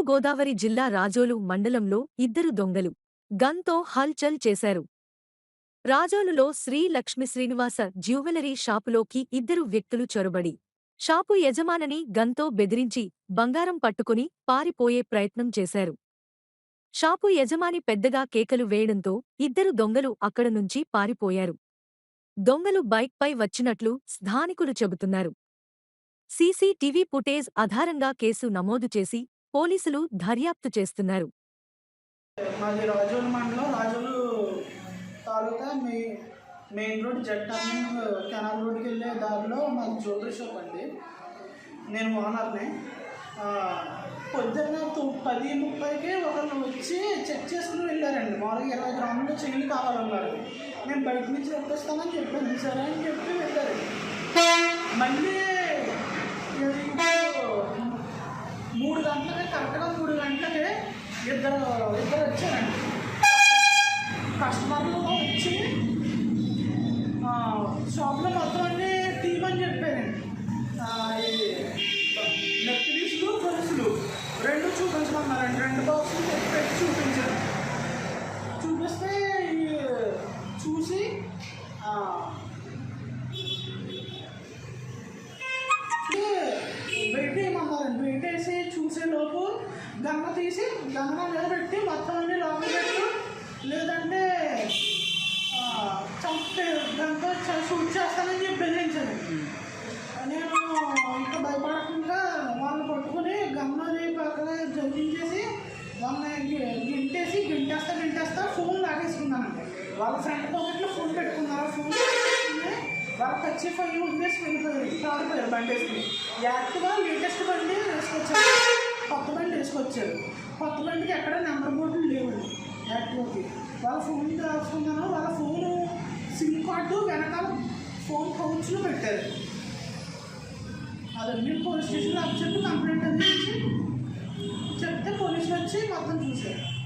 తూర్పుగోదావరి జిల్లా రాజోలు మండలంలో ఇద్దరు దొంగలు గన్తో హల్చల్ చేశారు. రాజోలులో శ్రీ లక్ష్మి శ్రీనివాస జ్యువెలరీ షాపులోకి ఇద్దరు వ్యక్తులు చొరబడి షాపు యజమానని గన్తో బెదిరించి బంగారం పట్టుకుని పారిపోయే ప్రయత్నం చేశారు. షాపు యజమాని పెద్దగా కేకలు వేయడంతో ఇద్దరు దొంగలు అక్కడ నుంచి పారిపోయారు. దొంగలు బైక్పై వచ్చినట్లు స్థానికులు చెబుతున్నారు. సీసీటీవీ ఫుటేజ్ ఆధారంగా కేసు నమోదు చేసి పోలీసులు దర్యాప్తు చేస్తున్నారు. మాది రాజోలు మండలం Razole taluka main main road జట్ turning canal రోడ్కి వెళ్ళే దారిలో మాది జ్యువెలరీ షాప్ అండి. నేను ఓనర్ని. పొద్దున్న పది ముప్పైకి ఒకళ్ళు వచ్చి చెక్ చేసుకుని వెళ్ళారండి. మామూలుగా ఇరవై గ్రాములు చెయ్యి కావాలన్నారు. నేను బయట నుంచి తెప్పిస్తానని చెప్పాను. సరే అని చెప్పి వెళ్ళారు. దాంట్లో కరెక్ట్గా మూడు గంటలకి ఇద్దరు ఇద్దరు వచ్చారండి. కస్టమర్లు వచ్చి షాప్లో మొత్తం అన్ని తీయమని చెప్పారండి. ఆ, ఇది నెక్లెస్లు గొలుసులు. రెండు చూపించమన్నారండి రెండు బాక్సులు పెట్టేసి చూసేలోపు గంగ తీసి గంగ మీద పెట్టి మొత్తం అన్ని లోపల పెట్టు. లేదంటే చంపే గంగ షూట్ చేస్తానని చెప్పి బెదిరించాను. నేను ఇంకా భయపడకుండా వాళ్ళని పట్టుకుని గమ్మని పక్కన జల్లించేసి వాళ్ళని గింటేసి గింటేస్తా గింటేస్తా ఫోన్ లాగేసుకున్నానండి. వాళ్ళ ఫ్రంట్ పాకెట్లో ఫోన్ పెట్టుకున్నారు. ఫోన్ వాళ్ళకి వాళ్ళ ఫైవ్ ఉండేసి వెళ్ళిపోయారు బండి వేసుకుని యాక్టివా కొత్త బండి కొత్త బండికి ఎక్కడ నెంబర్ బోర్డులు లేవండి. యాక్టివ్కి. వాళ్ళ ఫోన్ రాసుకున్నాను వాళ్ళ ఫోన్ సిమ్ కార్డు వెనకాల ఫోన్ పౌచ్లు పెట్టారు. అదన్నీ పోలీస్ స్టేషన్లో అప్ చెప్పి కంప్లైంట్ అందించి చెప్తే పోలీసులు వచ్చి మొత్తం చూశారు.